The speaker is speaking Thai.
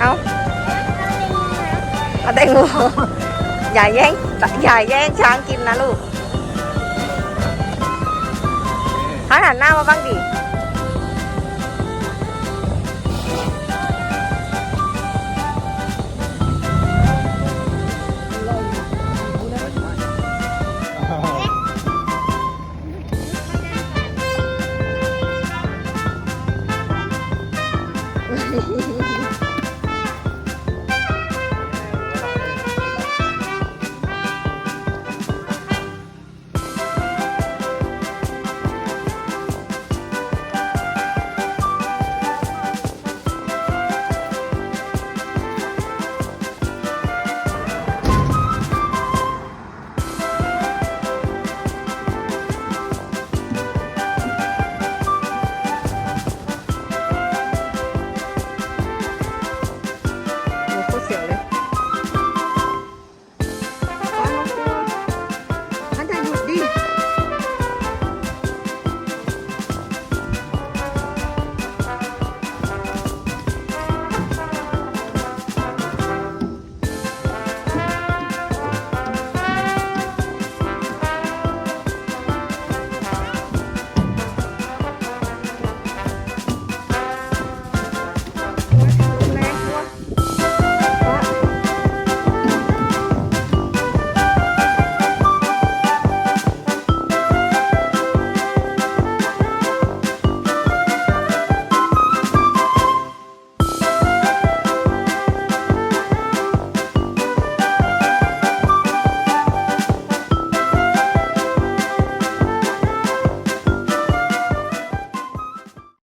เอาเอาแตงโมอย่าแย่งอย่าแย่งช้างกินนะลูกหันหน้ามาบ้างดิ嗯。